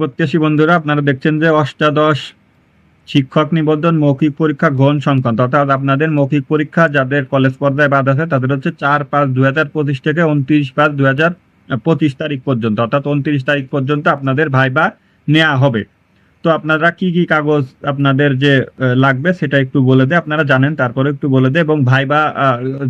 প্রত্যাশী বন্ধুরা, আপনারা দেখছেন যে অষ্টাদশ শিক্ষক নিবন্ধন মৌখিক পরীক্ষা গ্রহণ সংক্রান্ত। অর্থাৎ আপনাদের মৌখিক পরীক্ষা যাদের কলেজ পর্যায়ে বাদ আছে, তাদের হচ্ছে চার পাঁচ দুই হাজার পঁচিশ থেকে উনত্রিশ পাঁচ দুই হাজার পঁচিশ তারিখ পর্যন্ত। অর্থাৎ উনত্রিশ তারিখ পর্যন্ত আপনাদের ভাইবা নেওয়া হবে। তো আপনারা কি কি কাগজ আপনাদের যে লাগবে সেটা একটু বলে দেয় আপনারা জানেন, তারপরে একটু বলে দেয় এবং ভাইবা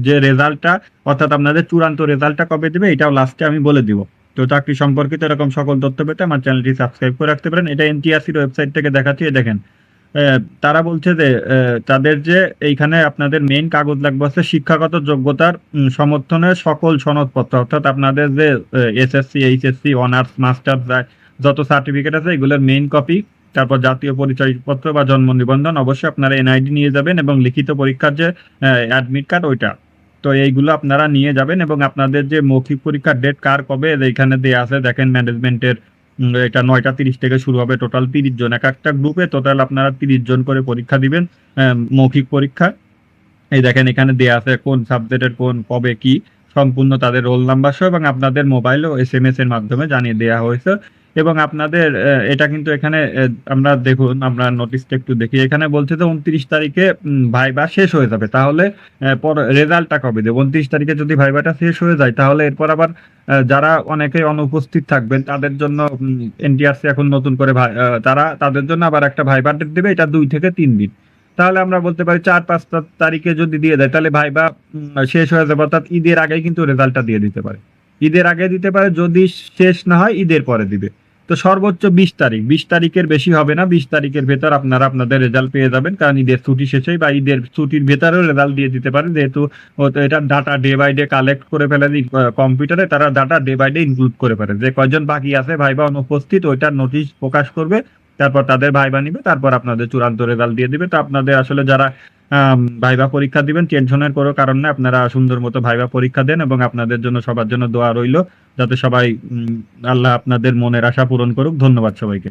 যে রেজাল্টটা, অর্থাৎ আপনাদের চূড়ান্ত রেজাল্টটা কবে দেবে, এটাও লাস্টে আমি বলে দিব। তো চাকরি সম্পর্কিত এরকম সকল তথ্য পেতে আমার চ্যানেলটি সাবস্ক্রাইব করে রাখতে পারেন। এটা এনটিআরসির ওয়েবসাইট থেকে দেখাচ্ছি দেখেন। তারা বলছে যে তাদের যে এইখানে আপনাদের মেইন কাগজ লাগবে হচ্ছে শিক্ষাগত যোগ্যতার সমর্থনের সকল সনদপত্র। অর্থাৎ আপনাদের যে এসএসসি, এইচএসসি, অনার্স, মাস্টার্স যত সার্টিফিকেট আছে, এগুলোর মেইন কপি তারপর জাতীয় পরিচয়পত্র বা জন্ম নিবন্ধন অবশ্যই আপনারা এনআইডি নিয়ে যাবেন এবং লিখিত পরীক্ষার যে অ্যাডমিট কার্ড ওইটা। তো এইগুলো আপনারা নিয়ে যাবেন এবং আপনাদের যে মৌখিক পরীক্ষার ডেট কার কবে এইখানে দেওয়া আছে, দেখেন ম্যানেজমেন্টের এটা নয়টা তিরিশ থেকে শুরু হবে টোটাল তিরিশ জন। এক একটা গ্রুপে টোটাল আপনারা তিরিশ জন করে পরীক্ষা দিবেন মৌখিক পরীক্ষা। এই দেখেন এখানে দেওয়া আছে কোন সাবজেক্টের কোন, কবে, কি। সম্পূর্ণ তাদের রোল নাম্বার সহ এবং আপনাদের মোবাইল ও এস এম এস এর মাধ্যমে জানিয়ে দেওয়া হয়েছে। এবং আপনাদের এটা কিন্তু এখানে আমরা দেখুন, আমরা নোটিশটা একটু দেখি। এখানে বলছে যে উনত্রিশ তারিখে ভাইবা শেষ হয়ে যাবে। তাহলে পর রেজাল্টটা কবে দেবে? উনত্রিশ তারিখে যদি ভাইবাটা শেষ হয়ে যায়, তাহলে এরপর আবার যারা অনেকে অনুপস্থিত থাকবেন, তাদের জন্য এনটিআরসি এখন নতুন করে তারা, তাদের জন্য আবার একটা ভাইবার ডেট দেবে। এটা দুই থেকে তিন দিন। তাহলে আমরা বলতে পারি চার পাঁচটা তারিখে যদি দিয়ে দেয়, তাহলে ভাইবা শেষ হয়ে যাবে, অর্থাৎ ঈদের আগেই কিন্তু রেজাল্টটা দিয়ে দিতে পারে। ঈদের আগে দিতে পারে, যদি শেষ না হয় ঈদের পরে দিবে। তো সর্বোচ্চ বিশ তারিখ, বিশ তারিখের বেশি হবে না, বিশ তারিখের ভেতর আপনারা আপনাদের রেজাল্ট পেয়ে যাবেন, কারণ ঈদের ছুটি শেষেই বা ঈদের ছুটির ভেতরেও রেজাল্ট দিয়ে দিতে পারেন, যেহেতু এটা data day by day collect করে ফেলে কম্পিউটারে তারা data day by day include করে ফেলে। যে কয়জন বাকি আছে ভাইবা অনুপস্থিত, ওইটার নোটিশ প্রকাশ করবে তারপর তাদের ভাইবা নিবে, তারপর আপনাদের চূড়ান্ত রেজাল্ট দিয়ে দিবে। তো আপনাদের আসলে যারা ভাইবা পরীক্ষা দিবেন টেনশনের কোনো কারণ না আপনারা সুন্দর মতো ভাইবা পরীক্ষা দেন এবং আপনাদের জন্য সবার জন্য দোয়া রইল। যাতে সবাই আল্লাহ আপনাদের মনের আশা পূরণ করুক। ধন্যবাদ সবাইকে।